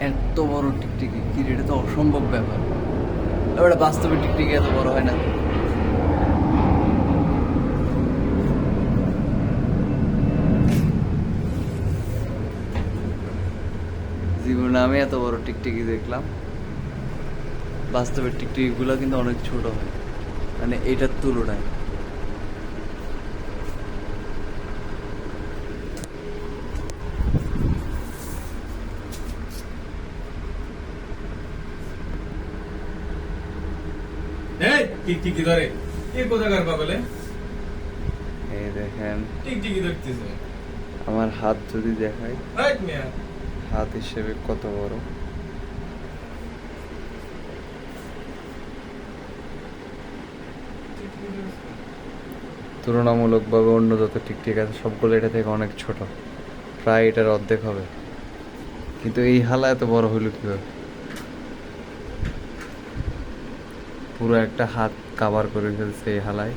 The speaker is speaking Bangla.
এত বড় টিকটিকি। কি এটা তো অসম্ভব ব্যাপার। এবার বাস্তবে টিকটিকি এত বড় হয় না। জীবনে আমি এত বড় টিকটিকি দেখলাম। বাস্তবের টিকটিকিগুলো কিন্তু অনেক ছোট হয়। মানে এটার তুলনায়। এই টিকটিকি ধরে। কে কোথাকার পাগলে? এই দেখেন। টিকটিকি ধরতেছে। আমার হাত যদি রাইট মিয়া। হাত হিসেবে কত বড়? তুলনামূলকভাবে অন্য যত টিকটিক আছে সবগুলো এটা থেকে অনেক ছোট। প্রায় এটার অর্ধেক হবে। কিন্তু এই হালা এত বড় হইল কীভাবে? পুরো একটা হাত কাভার করে ফেলছে এই হালায়।